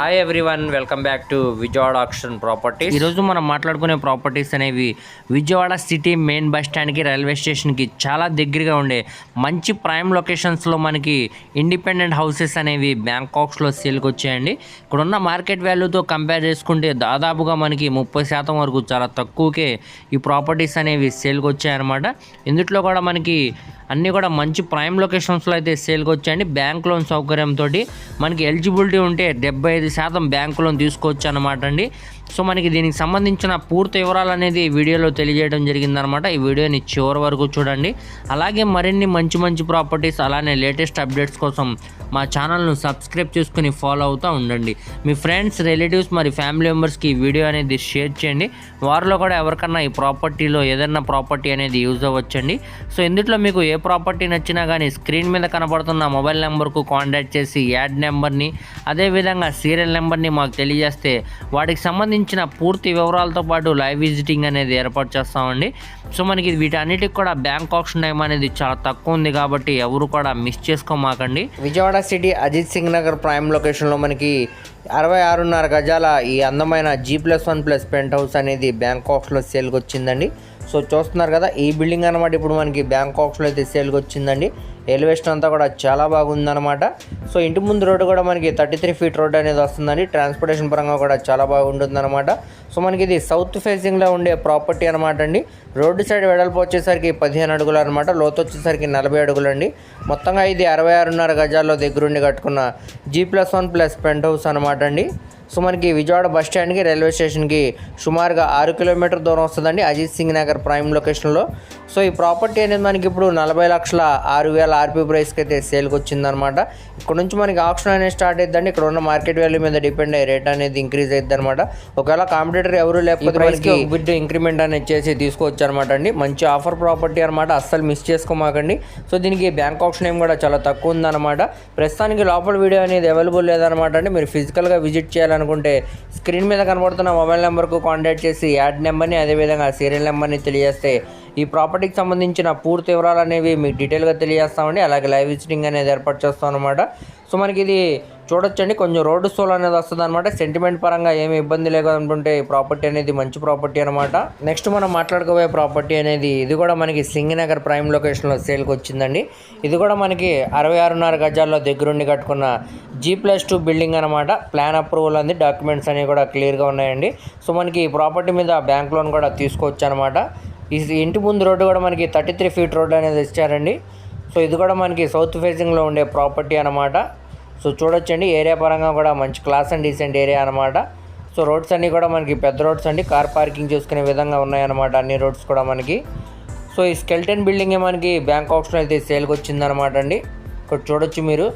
Hi everyone welcome back to Vijayawada auction properties ఈరోజు మనం మాట్లాడుకునే ప్రాపర్టీస్ అనేవి విజయవాడ సిటీ మెయిన్ బస్ స్టాండ్కి రైల్వే స్టేషన్కి చాలా దగ్గరగా ఉండే మంచి ప్రైమ్ లొకేషన్స్లో మనకి ఇండిపెండెంట్ హౌసెస్ అనేవి బ్యాంకాక్స్లో సేల్కి వచ్చాయండి. ఇక్కడ ఉన్న మార్కెట్ వాల్యూతో కంపేర్ చేసుకుంటే దాదాపుగా మనకి ముప్పై శాతం వరకు చాలా తక్కువకే ఈ ప్రాపర్టీస్ అనేవి సేల్కి వచ్చాయన్నమాట. ఇందులో కూడా మనకి అన్నీ కూడా మంచి ప్రైమ్ లొకేషన్స్లో అయితే సేల్కి వచ్చాయండి. బ్యాంక్ లోన్ సౌకర్యంతో మనకి ఎలిజిబిలిటీ ఉంటే డెబ్బై ఐదు శాతం బ్యాంక్ లోన్ తీసుకోవచ్చు అనమాట అండి. సో మనకి దీనికి సంబంధించిన పూర్తి వివరాలు అనేది వీడియోలో తెలియజేయడం జరిగిందనమాట. ఈ వీడియోని చివరి వరకు చూడండి. అలాగే మరిన్ని మంచి మంచి ప్రాపర్టీస్ అలానే లేటెస్ట్ అప్డేట్స్ కోసం మా ఛానల్ను సబ్స్క్రైబ్ చేసుకుని ఫాలో అవుతూ ఉండండి. మీ ఫ్రెండ్స్ రిలేటివ్స్ మరి ఫ్యామిలీ మెంబర్స్కి ఈ వీడియో అనేది షేర్ చేయండి. వారిలో కూడా ఎవరికన్నా ఈ ప్రాపర్టీలో ఏదైనా ప్రాపర్టీ అనేది యూజ్ అవ్వచ్చండి. సో ఇందులో మీకు ఏ ప్రాపర్టీ నచ్చినా కానీ స్క్రీన్ మీద కనబడుతున్న మొబైల్ నెంబర్కు కాంటాక్ట్ చేసి యాడ్ నెంబర్ని అదేవిధంగా సీరియల్ నెంబర్ని మాకు తెలియజేస్తే వాటికి సంబంధించిన పూర్తి వివరాలతో పాటు లైవ్ విజిటింగ్ అనేది ఏర్పాటు చేస్తామండి. సో మనకి వీటన్నిటికి కూడా బ్యాంక్ ఆప్షన్ టైం అనేది చాలా తక్కువ ఉంది కాబట్టి ఎవరు కూడా మిస్ చేసుకోమాకండి. విజయవాడ సిటీ అజిత్ సింగ్ నగర్ ప్రైమ్ లొకేషన్లో మనకి అరవై ఆరున్నర గజాల ఈ అందమైన G plus one plus penthouse అనేది బ్యాంకాక్స్లో సేల్కి వచ్చిందండి. సో చూస్తున్నారు కదా ఈ బిల్డింగ్ అనమాట ఇప్పుడు మనకి బ్యాంకాక్స్లో అయితే సేల్కి వచ్చిందండి. ఎలివేషన్ అంతా కూడా చాలా బాగుందన్నమాట. సో ఇంటి ముందు రోడ్డు కూడా మనకి థర్టీ త్రీ ఫీట్ రోడ్ అనేది వస్తుందండి. ట్రాన్స్పోర్టేషన్ పరంగా కూడా చాలా బాగుంటుందన్నమాట. సో మనకి ఇది సౌత్ ఫేసింగ్లో ఉండే ప్రాపర్టీ అనమాట అండి. రోడ్డు సైడ్ వెడల్పు వచ్చేసరికి పదిహేను అడుగులు అనమాట లోతు వచ్చేసరికి నలభై అడుగులు అండి. మొత్తంగా ఇది అరవై ఆరున్నర గజాల్లో దగ్గరుండి కట్టుకున్న G plus one plus penthouse అనమాట అండి. సో మనకి విజయవాడ బస్ స్టాండ్కి రైల్వే స్టేషన్కి సుమారుగా ఆరు కిలోమీటర్ దూరం వస్తుందండి అజిత్ సింగ్ నగర్ ప్రైమ్ లొకేషన్లో. సో ఈ ప్రాపర్టీ అనేది మనకి ఇప్పుడు నలభై లక్షల ఆరు వేల ఆర్పీ ప్రైస్కి అయితే సేల్కి వచ్చిందనమాట ఇక్కడ నుంచి మనకి ఆప్షన్ అనేది స్టార్ట్ అవుతుందండి ఇక్కడ ఉన్న మార్కెట్ వాల్యూ మీద డిపెండ్ అయ్యే రేట్ అనేది ఇంక్రీజ్ అవుతుంది అనమాట ఒకవేళ కాంపిటేటర్ ఎవరు లేకపోతే మనకి బిడ్ ఇంక్రిమెంట్ అనేది చేసి తీసుకోవచ్చు అనమాట అండి. మంచి ఆఫర్ ప్రాపర్టీ అనమాట. అస్సలు మిస్ చేసుకోమాకండి. సో దీనికి బ్యాంక్ ఆప్షన్ ఏం కూడా చాలా తక్కువ ఉందన్నమాట ప్రస్తుతానికి లోపల వీడియో అనేది అవైలబుల్ లేదనమాట అండి. మీరు ఫిజికల్గా విజిట్ చేయాలనుకుంటే స్క్రీన్ మీద కనబడుతున్న మొబైల్ నెంబర్కు కాంటాక్ట్ చేసి యాడ్ నెంబర్ని అదేవిధంగా సీరియల్ నెంబర్ని తెలియజేస్తే ఈ ప్రాపర్టీకి సంబంధించిన పూర్తి వివరాలు అనేవి మీకు డీటెయిల్గా తెలియజేస్తామండి. అలాగే లైవ్ విజిటింగ్ అనేది ఏర్పాటు చేస్తాం అనమాట సో మనకి ఇది చూడొచ్చండి. కొంచెం రోడ్డు సోల్ అనేది వస్తుంది అనమాట సెంటిమెంట్ పరంగా ఏమి ఇబ్బంది లేకుండా ఈ ప్రాపర్టీ అనేది మంచి ప్రాపర్టీ అనమాట నెక్స్ట్ మనం మాట్లాడుకోబోయే ప్రాపర్టీ అనేది ఇది కూడా మనకి సింగినగర్ ప్రైమ్ లొకేషన్లో సేల్కి వచ్చిందండి. ఇది కూడా మనకి అరవై ఆరున్నర గజాల్లో దగ్గరుండి కట్టుకున్న జీ ప్లస్ టూ బిల్డింగ్ అనమాట ప్లాన్ అప్రూవల్ అంది. డాక్యుమెంట్స్ అనేవి కూడా క్లియర్గా ఉన్నాయండి. సో మనకి ఈ ప్రాపర్టీ మీద బ్యాంక్ లోన్ కూడా తీసుకోవచ్చు అనమాట ఈ ఇంటి ముందు రోడ్డు కూడా మనకి థర్టీ త్రీ ఫీట్ రోడ్డు అనేది ఇచ్చారండి. సో ఇది కూడా మనకి సౌత్ ఫేసింగ్లో ఉండే ప్రాపర్టీ అనమాట సో చూడొచ్చండి ఏరియా పరంగా కూడా మంచి క్లాస్ అండ్ డీసెంట్ ఏరియా అనమాట సో రోడ్స్ అన్నీ కూడా మనకి పెద్ద రోడ్స్ అండి కార్ పార్కింగ్ చేసుకునే విధంగా ఉన్నాయన్నమాట అన్ని రోడ్స్ కూడా మనకి. సో ఈ స్కెల్టన్ బిల్డింగ్ మనకి బ్యాంక్ ఆప్షన్ అయితే సేల్కి వచ్చిందనమాట అండి. ఇక్కడ చూడొచ్చు మీరు.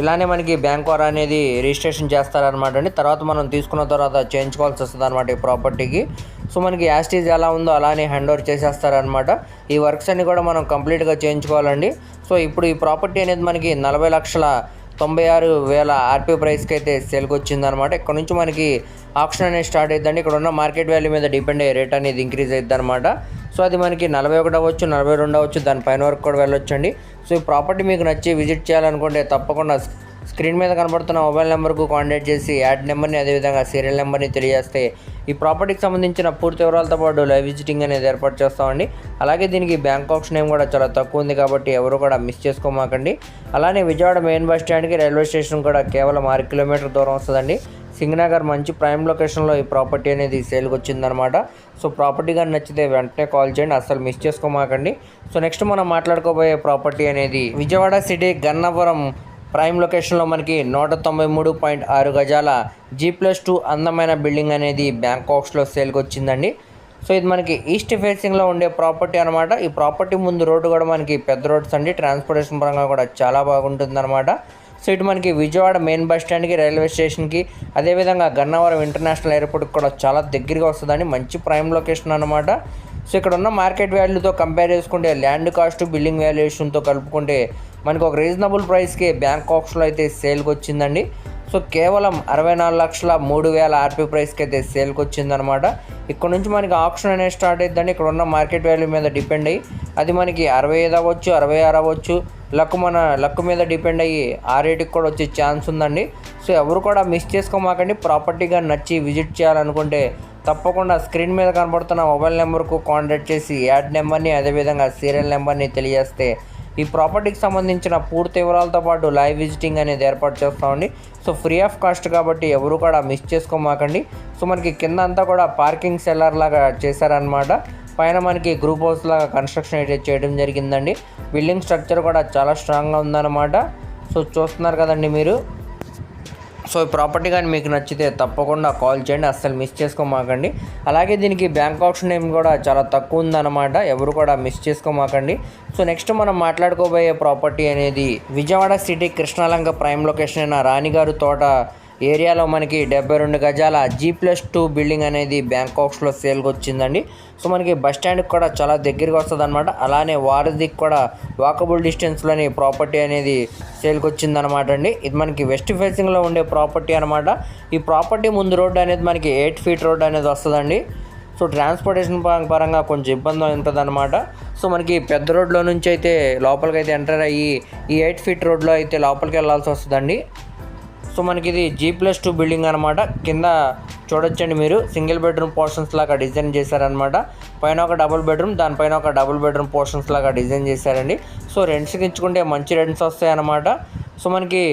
ఇలానే మనకి బ్యాంక్ వార్ అనేది రిజిస్ట్రేషన్ చేస్తారనమాట అండి. తర్వాత మనం తీసుకున్న తర్వాత చేయించుకోవాల్సి వస్తుంది అనమాట ఈ ప్రాపర్టీకి సో మనకి యాస్టీజ్ ఎలా ఉందో అలానే హ్యాండ్ ఓవర్ చేసేస్తారనమాట ఈ వర్క్స్ అన్ని కూడా మనం కంప్లీట్గా చేయించుకోవాలండి. సో ఇప్పుడు ఈ ప్రాపర్టీ అనేది మనకి నలభై లక్షల తొంభై ఆరు వేల ఆర్పీ ప్రైస్కి అయితే సేల్కి వచ్చిందనమాట ఇక్కడ నుంచి మనకి ఆప్షన్ అనేది స్టార్ట్ అవుతుందండి ఇక్కడ ఉన్న మార్కెట్ వాల్యూ మీద డిపెండ్ అయ్యే రేట్ అనేది ఇంక్రీజ్ అవుతుంది అనమాట సో అది మనకి నలభై ఒకటి అవ్వచ్చు నలభై రెండు అవ్వచ్చు దాని పైన వరకు కూడా వెళ్ళొచ్చండి. సో ఈ ప్రాపర్టీ మీకు నచ్చి విజిట్ చేయాలనుకుంటే తప్పకుండా స్క్రీన్ మీద కనబడుతున్న మొబైల్ నెంబర్కు కాంటాక్ట్ చేసి యాడ్ నెంబర్ని అదేవిధంగా సీరియల్ నెంబర్ని తెలియజేస్తే ఈ ప్రాపర్టీకి సంబంధించిన పూర్తి వివరాలతో పాటు లైవ్ విజిటింగ్ అనేది ఏర్పాటు చేస్తామండి. అలాగే దీనికి బ్యాంక్ ఆప్షన్ ఏం కూడా చాలా తక్కువ ఉంది కాబట్టి ఎవరు కూడా మిస్ చేసుకోమాకండి. అలానే విజయవాడ మెయిన్ బస్ స్టాండ్కి రైల్వే స్టేషన్ కూడా కేవలం ఆరు కిలోమీటర్ దూరం వస్తుందండి. సింగనగర్ మంచి ప్రైమ్ లొకేషన్లో ఈ ప్రాపర్టీ అనేది సేల్కి వచ్చిందనమాట సో ప్రాపర్టీ కానీ నచ్చితే వెంటనే కాల్ చేయండి అసలు మిస్ చేసుకోమాకండి. సో నెక్స్ట్ మనం మాట్లాడుకోబోయే ప్రాపర్టీ అనేది విజయవాడ సిటీ గన్నవరం ప్రైమ్ లొకేషన్లో మనకి నూట తొంభై మూడు పాయింట్ ఆరు గజాల జీ ప్లస్ టూ అందమైన బిల్డింగ్ అనేది బ్యాంకాక్స్లో సేల్కి వచ్చిందండి. సో ఇది మనకి ఈస్ట్ ఫేసింగ్లో ఉండే ప్రాపర్టీ అనమాట ఈ ప్రాపర్టీ ముందు రోడ్డు కూడా మనకి పెద్ద రోడ్స్ అండి. ట్రాన్స్పోర్టేషన్ పరంగా కూడా చాలా బాగుంటుందన్నమాట. సో ఇటు మనకి విజయవాడ మెయిన్ బస్ స్టాండ్కి రైల్వే స్టేషన్కి అదేవిధంగా గన్నవరం ఇంటర్నేషనల్ ఎయిర్పోర్ట్కి కూడా చాలా దగ్గరగా వస్తుందండి. మంచి ప్రైమ్ లొకేషన్ అనమాట సో ఇక్కడ ఉన్న మార్కెట్ వాల్యూతో కంపేర్ చేసుకుంటే ల్యాండ్ కాస్ట్ బిల్డింగ్ వాల్యుయేషన్తో కలుపుకుంటే మనకు ఒక రీజనబుల్ ప్రైస్కి బ్యాంకాక్స్లో అయితే సేల్కి వచ్చిందండి సో కేవలం అరవై నాలుగు లక్షల మూడు వేల ఆర్పీ ప్రైస్కి అయితే సేల్కి వచ్చిందనమాట ఇక్కడ నుంచి మనకి ఆప్షన్ అనేది స్టార్ట్ అవుతుందండి ఇక్కడ ఉన్న మార్కెట్ వాల్యూ మీద డిపెండ్ అయ్యి అది మనకి అరవై ఐదు అవ్వచ్చు అరవై ఆరు అవ్వచ్చు లక్ మన లక్ మీద డిపెండ్ అయ్యి ఆ రేటుకి కూడా వచ్చే ఛాన్స్ ఉందండి. సో ఎవరు కూడా మిస్ చేసుకోమాకండి. ప్రాపర్టీగా నచ్చి విజిట్ చేయాలనుకుంటే తప్పకుండా స్క్రీన్ మీద కనబడుతున్న మొబైల్ నెంబర్కు కాంటాక్ట్ చేసి యాడ్ నెంబర్ని అదేవిధంగా సీరియల్ నెంబర్ని తెలియజేస్తే ఈ ప్రాపర్టీకి సంబంధించిన పూర్తి వివరాలతో పాటు లైవ్ విజిటింగ్ అనేది ఏర్పాటు చేస్తామండి సో ఫ్రీ ఆఫ్ కాస్ట్ కాబట్టి ఎవరు కూడా మిస్ చేసుకోమాకండి. సో మనకి కింద అంతా కూడా పార్కింగ్ సెల్లర్ లాగా చేశారనమాట పైన మనకి గ్రూప్ హౌస్ లాగా కన్స్ట్రక్షన్ అయితే చేయడం జరిగిందండి. బిల్డింగ్ స్ట్రక్చర్ కూడా చాలా స్ట్రాంగ్గా ఉందన్నమాట. సో చూస్తున్నారు కదండి మీరు. సో ఈ ప్రాపర్టీ కానీ మీకు నచ్చితే తప్పకుండా కాల్ చేయండి అస్సలు మిస్ చేసుకోమాకండి. అలాగే దీనికి బ్యాంక్ ఆప్షన్ ఏం కూడా చాలా తక్కువ ఉందన్నమాట ఎవరు కూడా మిస్ చేసుకోమాకండి. సో నెక్స్ట్ మనం మాట్లాడుకోబోయే ప్రాపర్టీ అనేది Vijayawada city Krishnalanka prime location అయిన రాణిగారు తోట ఏరియాలో మనకి డెబ్బై రెండు గజాల జీ ప్లస్ టూ బిల్డింగ్ అనేది బ్యాంకాక్స్లో సేల్కి వచ్చిందండి సో మనకి బస్ స్టాండ్కి కూడా చాలా దగ్గరగా వస్తుంది అనమాట అలానే వారధికి కూడా వాకబుల్ డిస్టెన్స్లోని ప్రాపర్టీ అనేది సేల్కి వచ్చిందనమాట అండి ఇది మనకి వెస్ట్ ఫేసింగ్లో ఉండే ప్రాపర్టీ అనమాట ఈ ప్రాపర్టీ ముందు రోడ్డు అనేది మనకి ఎయిట్ ఫీట్ రోడ్ అనేది వస్తుందండి. సో ట్రాన్స్పోర్టేషన్ పరంగా కొంచెం ఇబ్బంది ఉంటుంది అనమాట సో మనకి పెద్ద రోడ్లో నుంచి అయితే లోపలికి అయితే ఎంటర్ అయ్యి ఈ ఎయిట్ ఫీట్ రోడ్లో అయితే లోపలికి వెళ్ళాల్సి వస్తుందండి. సో మనకి ఇది జీ ప్లస్ టూ బిల్డింగ్ అనమాట కింద చూడొచ్చండి మీరు. సింగిల్ బెడ్రూమ్ పోర్షన్స్ లాగా డిజైన్ చేశారనమాట పైన ఒక డబుల్ బెడ్రూమ్ దానిపైన ఒక డబుల్ బెడ్రూమ్ పోర్షన్స్ లాగా డిజైన్ చేశారండి. సో రెంట్స్కి ఇచ్చుకుంటే మంచి రెంట్స్ వస్తాయి అన్నమాట సో మనకి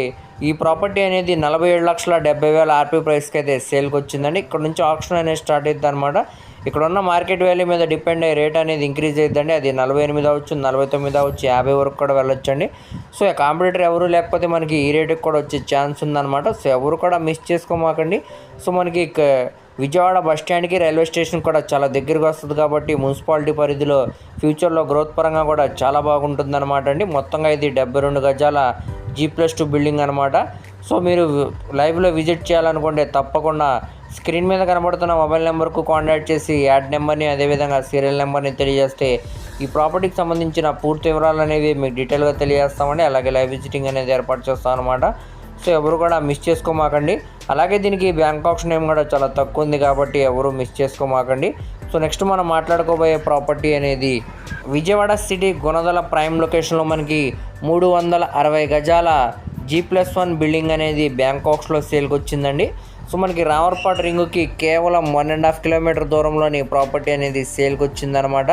ఈ ప్రాపర్టీ అనేది నలభై ఏడు లక్షల డెబ్బై వేల ఆర్పీ ప్రైస్కి అయితే సేల్కి వచ్చిందండి. ఇక్కడ నుంచి ఆప్షన్ అనేది స్టార్ట్ అవుతుంది అనమాట ఇక్కడ ఉన్న మార్కెట్ వాల్యూ మీద డిపెండ్ అయ్యే రేట్ అనేది ఇంక్రీజ్ అవుతుందండి అది నలభై ఎనిమిది అవచ్చు నలభై తొమ్మిది అవచ్చు యాభై వరకు కూడా వెళ్ళొచ్చండి. సో కాంపిటేటర్ ఎవరు లేకపోతే మనకి ఈ రేటుకి కూడా వచ్చే ఛాన్స్ ఉందన్నమాట. సో ఎవరు కూడా మిస్ చేసుకోమాకండి. సో మనకి విజయవాడ బస్ స్టాండ్కి రైల్వే స్టేషన్ కూడా చాలా దగ్గరకు వస్తుంది కాబట్టి మున్సిపాలిటీ పరిధిలో ఫ్యూచర్లో గ్రోత్ పరంగా కూడా చాలా బాగుంటుంది అనమాట అండి. మొత్తంగా ఇది డెబ్బై రెండు గజాల జీ ప్లస్ టూ బిల్డింగ్ అనమాట సో మీరు లైవ్లో విజిట్ చేయాలనుకుంటే తప్పకుండా స్క్రీన్ మీద కనబడుతున్న మొబైల్ నెంబర్కు కాంటాక్ట్ చేసి యాడ్ నెంబర్ని అదేవిధంగా సీరియల్ నెంబర్ని తెలియజేస్తే ఈ ప్రాపర్టీకి సంబంధించిన పూర్తి వివరాలు అనేవి మీకు డీటెయిల్గా తెలియజేస్తామండి. అలాగే లైవ్ విజిటింగ్ అనేది ఏర్పాటు చేస్తాం అనమాట సో ఎవరు కూడా మిస్ చేసుకోమాకండి. అలాగే దీనికి బ్యాంక్ ఆప్షన్ ఏం కూడా చాలా తక్కువ ఉంది కాబట్టి ఎవరు మిస్ చేసుకోమాకండి. సో నెక్స్ట్ మనం మాట్లాడుకోబోయే ప్రాపర్టీ అనేది విజయవాడ సిటీ గుణదల ప్రైమ్ లొకేషన్లో మనకి మూడు వందల అరవై గజాల జీ ప్లస్ వన్ బిల్డింగ్ అనేది బ్యాంకాక్స్లో సేల్కి వచ్చిందండి సో మనకి రావర్పాట్ రింగుకి కేవలం వన్ అండ్ హాఫ్ కిలోమీటర్ దూరంలోని ప్రాపర్టీ అనేది సేల్కి వచ్చిందనమాట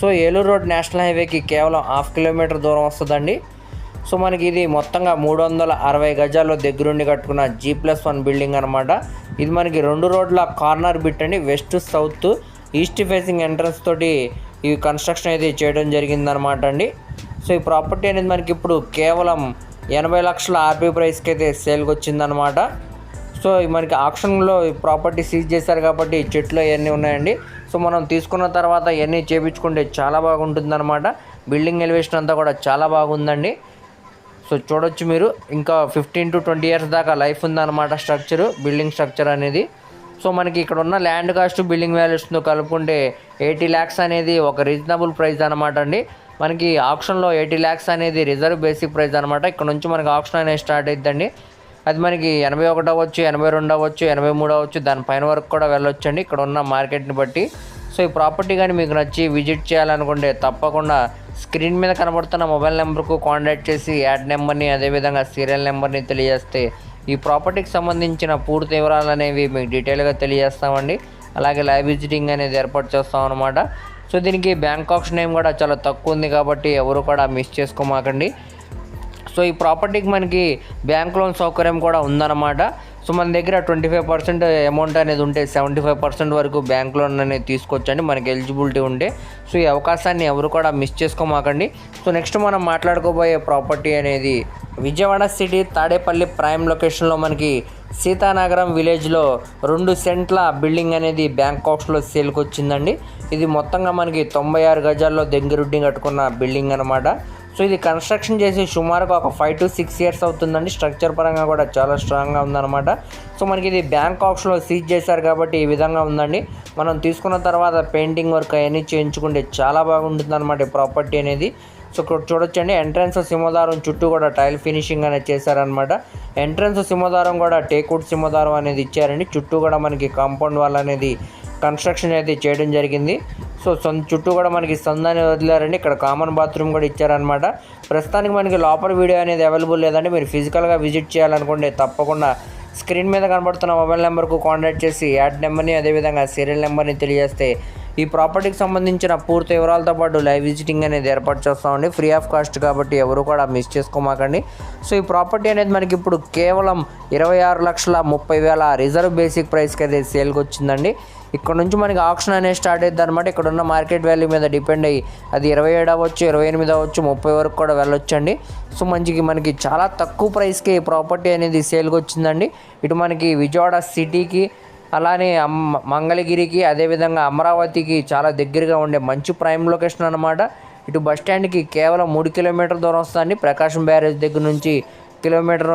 సో ఏలూరు రోడ్ నేషనల్ హైవేకి కేవలం హాఫ్ కిలోమీటర్ దూరం వస్తుందండి. సో మనకి ఇది మొత్తంగా మూడు వందల అరవై గజాల్లో దగ్గరుండి కట్టుకున్న జీ ప్లస్ వన్ బిల్డింగ్ అనమాట. ఇది మనకి రెండు రోడ్ల కార్నర్ బిట్ అండి. West south east facing entrance తోటి ఈ కన్స్ట్రక్షన్ అయితే చేయడం జరిగిందనమాట అండి. సో ఈ ప్రాపర్టీ అనేది మనకి ఇప్పుడు కేవలం ఎనభై లక్షల ఆర్పీ ప్రైస్కి అయితే సేల్కి వచ్చిందనమాట సో మనకి ఆప్షన్లో ఈ ప్రాపర్టీ సీజ్ చేశారు కాబట్టి చెట్లు అవన్నీ ఉన్నాయండి. సో మనం తీసుకున్న తర్వాత ఇవన్నీ చేపించుకుంటే చాలా బాగుంటుంది అనమాట బిల్డింగ్ ఎలివేషన్ అంతా కూడా చాలా బాగుందండి. సో చూడొచ్చు మీరు. ఇంకా ఫిఫ్టీన్ టు ట్వంటీ ఇయర్స్ దాకా లైఫ్ ఉందన్నమాట స్ట్రక్చర్ బిల్డింగ్ స్ట్రక్చర్ అనేది. సో మనకి ఇక్కడ ఉన్న ల్యాండ్ కాస్ట్ బిల్డింగ్ వాల్యూస్తో కలుపుకుంటే ఎయిటీ ల్యాక్స్ అనేది ఒక రీజనబుల్ ప్రైస్ అనమాట అండి. మనకి ఆప్షన్లో ఎయిటీ ల్యాక్స్ అనేది రిజర్వ్ బేసిక్ ప్రైస్ అనమాట ఇక్కడ నుంచి మనకి ఆప్షన్ అనేది స్టార్ట్ అవుతుందండి అది మనకి ఎనభై ఒకటి అవ్వచ్చు ఎనభై రెండు అవ్వచ్చు ఎనభై మూడు అవ్వచ్చు దానిపైన వరకు కూడా వెళ్ళొచ్చు అండి ఇక్కడ ఉన్న మార్కెట్ని బట్టి. సో ఈ ప్రాపర్టీ కానీ మీకు నచ్చి విజిట్ చేయాలనుకుంటే తప్పకుండా స్క్రీన్ మీద కనబడుతున్న మొబైల్ నెంబర్కు కాంటాక్ట్ చేసి యాడ్ నెంబర్ని అదేవిధంగా సీరియల్ నెంబర్ని తెలియజేస్తే ఈ ప్రాపర్టీకి సంబంధించిన పూర్తి వివరాలు అనేవి మీకు డీటెయిల్గా తెలియజేస్తామండి. అలాగే లైవ్ విజిటింగ్ అనేది ఏర్పాటు చేస్తాం అనమాట సో దీనికి బ్యాంక్ ఆప్షన్ ఏం కూడా చాలా తక్కువ ఉంది కాబట్టి ఎవరు కూడా మిస్ చేసుకోమాకండి. సో ఈ ప్రాపర్టీకి మనకి బ్యాంక్ లోన్ సౌకర్యం కూడా ఉందన్నమాట. సో మన దగ్గర ట్వంటీ ఫైవ్ పర్సెంట్ అమౌంట్ అనేది ఉంటే సెవెంటీ ఫైవ్ పర్సెంట్ వరకు బ్యాంక్ లోన్ అనేది తీసుకోవచ్చండి మనకి ఎలిజిబిలిటీ ఉంటే. సో ఈ అవకాశాన్ని ఎవరు కూడా మిస్ చేసుకోమాకండి. సో నెక్స్ట్ మనం మాట్లాడుకోబోయే ప్రాపర్టీ అనేది విజయవాడ సిటీ తాడేపల్లి ప్రైమ్ లొకేషన్లో మనకి సీతానగరం విలేజ్లో రెండు సెంట్ల బిల్డింగ్ అనేది బ్యాంకాక్స్లో సేల్కి వచ్చిందండి ఇది మొత్తంగా మనకి తొంభై ఆరు గజాల్లో దగ్గరుడ్డి కట్టుకున్న బిల్డింగ్ అనమాట సో ఇది కన్స్ట్రక్షన్ చేసి సుమారుగా ఒక ఫైవ్ టు సిక్స్ ఇయర్స్ అవుతుందండి. స్ట్రక్చర్ పరంగా కూడా చాలా స్ట్రాంగ్గా ఉందన్నమాట. సో మనకి ఇది బ్యాంక్ ఆప్షన్లో సీజ్ చేశారు కాబట్టి ఈ విధంగా ఉందండి. మనం తీసుకున్న తర్వాత పెయింటింగ్ వర్క్ అవన్నీ చేయించుకుంటే చాలా బాగుంటుంది అనమాట ఈ ప్రాపర్టీ అనేది. సో ఇక్కడ చూడొచ్చండి. ఎంట్రన్స్ సింహదారం చుట్టూ కూడా టైల్ ఫినిషింగ్ అనేది చేశారనమాట ఎంట్రన్స్ సింహదారం కూడా టేక్వుడ్ సింహదారం అనేది ఇచ్చారండి. చుట్టూ కూడా మనకి కాంపౌండ్ వాల్ అనేది కన్స్ట్రక్షన్ అయితే చేయడం జరిగింది. సో సొంత చుట్టూ కూడా మనకి సందాన్ని వదిలారండి. ఇక్కడ కామన్ బాత్రూమ్ కూడా ఇచ్చారనమాట ప్రస్తుతానికి మనకి లోపల వీడియో అనేది అవైలబుల్ లేదండి. మీరు ఫిజికల్గా విజిట్ చేయాలనుకుంటే తప్పకుండా స్క్రీన్ మీద కనబడుతున్న మొబైల్ నెంబర్కు కాంటాక్ట్ చేసి యాడ్ నెంబర్ని అదేవిధంగా సీరియల్ నెంబర్ని తెలియజేస్తే ఈ ప్రాపర్టీకి సంబంధించిన పూర్తి వివరాలతో పాటు లైవ్ విజిటింగ్ అనేది ఏర్పాటు చేస్తామండి ఫ్రీ ఆఫ్ కాస్ట్ కాబట్టి ఎవరు కూడా మిస్ చేసుకోమాకండి. సో ఈ ప్రాపర్టీ అనేది మనకి ఇప్పుడు కేవలం ఇరవై ఆరు లక్షల ముప్పై వేల రిజర్వ్ బేసిక్ ప్రైస్కి అయితే సేల్కి వచ్చిందండి. ఇక్కడ నుంచి మనకి ఆప్షన్ అనేది స్టార్ట్ అవుతుంది అనమాట ఇక్కడ ఉన్న మార్కెట్ వాల్యూ మీద డిపెండ్ అయ్యి అది ఇరవై ఏడు అవ్వచ్చు ఇరవై ఎనిమిది అవ్వచ్చు ముప్పై వరకు కూడా వెళ్ళొచ్చండి. సో మంచికి మనకి చాలా తక్కువ ప్రైస్కి ప్రాపర్టీ అనేది సేల్కి వచ్చిందండి. ఇటు మనకి విజయవాడ సిటీకి అలానే మంగళగిరికి అదేవిధంగా అమరావతికి చాలా దగ్గరగా ఉండే మంచి ప్రైమ్ లొకేషన్ అనమాట ఇటు బస్ స్టాండ్కి కేవలం మూడు కిలోమీటర్ దూరం వస్తుందండి. ప్రకాశం బ్యారేజ్ దగ్గర నుంచి కిలోమీటర్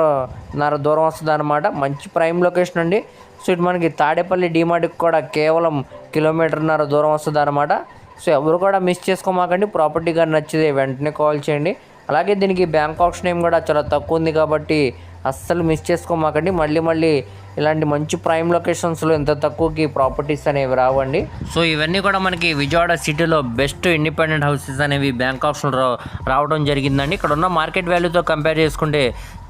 నర దూరం వస్తుంది అనమాట మంచి ప్రైమ్ లొకేషన్ అండి. సో ఇటు మనకి తాడేపల్లి డిమార్ట్కి కూడా కేవలం కిలోమీటర్న్నర దూరం వస్తుంది అనమాట సో ఎవరు కూడా మిస్ చేసుకోమాకండి. ప్రాపర్టీ కానీ నచ్చితే వెంటనే కాల్ చేయండి. అలాగే దీనికి బ్యాంక్ ఆప్షన్ ఏం కూడా చాలా తక్కువ ఉంది కాబట్టి అస్సలు మిస్ చేసుకోమాకండి. మళ్ళీ మళ్ళీ ఇలాంటి మంచి ప్రైమ్ లొకేషన్స్లో ఎంత తక్కువకి ప్రాపర్టీస్ అనేవి రావండి. సో ఇవన్నీ కూడా మనకి విజయవాడ సిటీలో బెస్ట్ ఇండిపెండెంట్ హౌసెస్ అనేవి బ్యాంక్ ఆప్షన్ రావడం జరిగిందండి. ఇక్కడ ఉన్న మార్కెట్ వాల్యూతో కంపేర్ చేసుకుంటే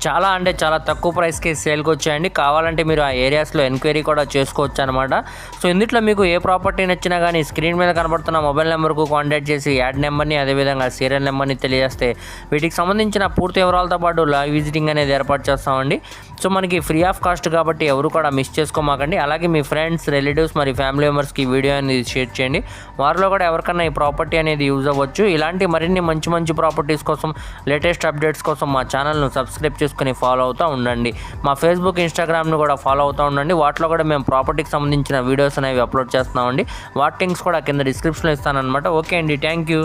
చాలా అంటే చాలా తక్కువ ప్రైస్కి సేల్కి వచ్చాయండి కావాలంటే మీరు ఆ ఏరియాస్లో ఎంక్వైరీ కూడా చేసుకోవచ్చు అనమాట సో ఇందులో మీకు ఏ ప్రాపర్టీ నచ్చినా కానీ స్క్రీన్ మీద కనబడుతున్న మొబైల్ నెంబర్కు కాంటాక్ట్ చేసి యాడ్ నెంబర్ని అదేవిధంగా సీరియల్ నెంబర్ని తెలియజేస్తే వీటికి సంబంధించిన పూర్తి వివరాలతో పాటు లైవ్ విజిటింగ్ అనేది ఏర్పాటు చేస్తామండి. సో మనకి ఫ్రీ ఆఫ్ కాస్ట్ కాబట్టి ఎవరు కూడా మిస్ చేసుకోమాకండి. అలాగే మీ ఫ్రెండ్స్ రిలేటివ్స్ మరి ఫ్యామిలీ మెంబర్స్కి వీడియో అనేది షేర్ చేయండి. వారిలో కూడా ఎవరికన్నా ఈ ప్రాపర్టీ అనేది యూజ్ అవ్వచ్చు. ఇలాంటి మరిన్ని మంచి మంచి ప్రాపర్టీస్ కోసం లేటెస్ట్ అప్డేట్స్ కోసం మా ఛానల్ను సబ్స్క్రైబ్ తీసుకుని ఫాలో అవుతూ ఉండండి. మా ఫేస్బుక్ ఇన్స్టాగ్రామ్ని కూడా ఫాలో అవుతూ ఉండండి. వాటిలో కూడా మేము ప్రాపర్టీకి సంబంధించిన వీడియోస్ అనేవి అప్లోడ్ చేస్తున్నామండి. వాటి లింక్స్ కూడా కింద డిస్క్రిప్షన్లో ఇస్తానమాట ఓకే అండి థ్యాంక్ యూ